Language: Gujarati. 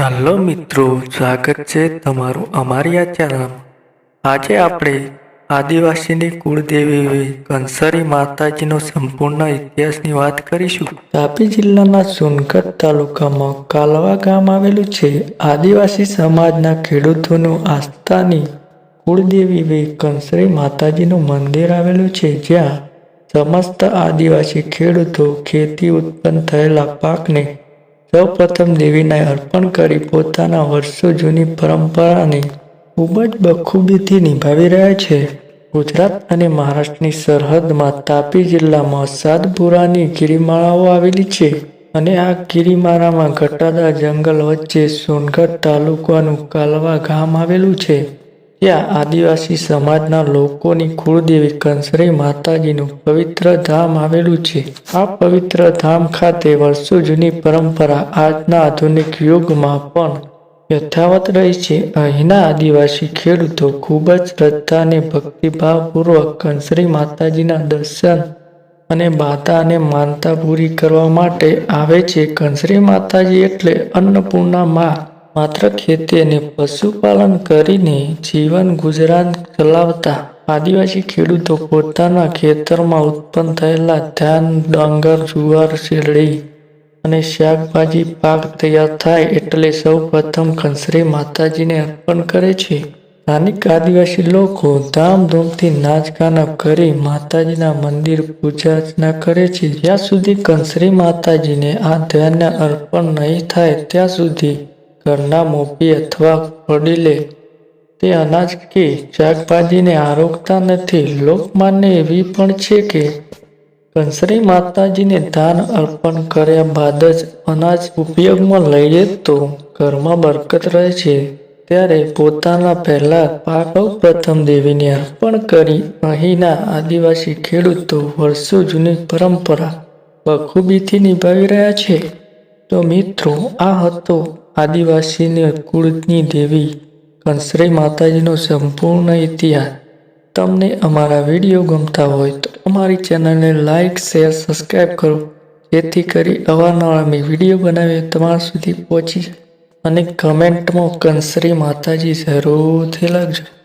હેલો મિત્રો, સ્વાગત છે તમારું અમારી આ ચેનલમાં. આજે આપણે આદિવાસીની કુળદેવી એવી કંસારી માતાજીનો સંપૂર્ણ ઇતિહાસની વાત કરીશું. તાપી જિલ્લાના સોનગઢ તાલુકામાં કાલવા ગામ આવેલું છે. આદિવાસી સમાજના ખેડૂતોનું આસ્થાની કુળદેવી એવી કંસરી માતાજીનું મંદિર આવેલું છે. જ્યાં સમસ્ત આદિવાસી ખેડૂતો ખેતી ઉત્પન્ન થયેલા પાકને સૌપ્રથમ દેવીને અર્પણ કરી પોતાના વર્ષો જૂની પરંપરાને ખૂબ જ બખૂબીથી નિભાવી રહ્યા છે. ગુજરાત અને મહારાષ્ટ્રની સરહદમાં તાપી જિલ્લામાં સાતપુરાની ગિરિમાળાઓ આવેલી છે અને આ ગિરિમાળામાં ઘટાદાર જંગલ વચ્ચે સોનગઢ તાલુકાનું કાલવા ગામ આવેલું છે. ત્યાં આદિવાસી સમાજના લોકોની કુળદેવી કંસરી માતાજીનું પવિત્ર ધામ આવેલું છે. આ પવિત્ર ધામ ખાતે વર્ષો જૂની પરંપરા આજના આધુનિક યુગમાં પણ યથાવત રહી છે. અહીંના આદિવાસી ખેડૂતો ખૂબ જ શ્રદ્ધા અને ભક્તિભાવપૂર્વક કંસરી માતાજીના દર્શન અને બાધા અને માનતા પૂરી કરવા માટે આવે છે. કંસરી માતાજી એટલે અન્નપૂર્ણા માં માત્ર ખેતી અને પશુપાલન કરીને જીવન ગુજરાન ચલાવતા આદિવાસી ખેડૂતો પોતાના ખેતરમાં ઉત્પન્ન થયેલા ધાન, ડાંગર, જુવાર, શેરડી અને શાકભાજી પાક તૈયાર થાય એટલે સૌ પ્રથમ કંસરી માતાજીને અર્પણ કરે છે. સ્થાનિક આદિવાસી લોકો ધામધૂમથી નાચગાના કરી માતાજીના મંદિર પૂજા અર્ચના કરે છે. જ્યાં સુધી કંસરી માતાજીને આ ધ્યાનને અર્પણ નહીં થાય, ત્યાં સુધી ઘરના મોભી અથવા વડીલે તે અનાજ કે શાકભાજીને આરોગતા નથી. લોકમાન્ય એવી પણ છે કે કંસરી માતાજીને દાન અર્પણ કર્યા બાદ જ અનાજ ઉપયોગમાં લઈએ તો ઘરમાં બરકત રહે છે. ત્યારે પોતાના પહેલા પાક પ્રથમ દેવીને અર્પણ કરી અહીંના આદિવાસી ખેડૂતો વર્ષો જૂની પરંપરા બખૂબીથી નિભાવી રહ્યા છે. તો મિત્રો, આ હતો આદિવાસીની કુળની દેવી કંસરાઈ માતાજીનો સંપૂર્ણ ઇતિહાસ. તમને અમારા વીડિયો ગમતા હોય તો અમારી ચેનલને લાઇક શેર સબસ્ક્રાઈબ કરો. જેથી કરી અવારનવાર અમે વીડિયો બનાવીએ તમારા સુધી પહોંચી અને કમેન્ટમાં કંસરી માતાજી જરૂરથી લખજો.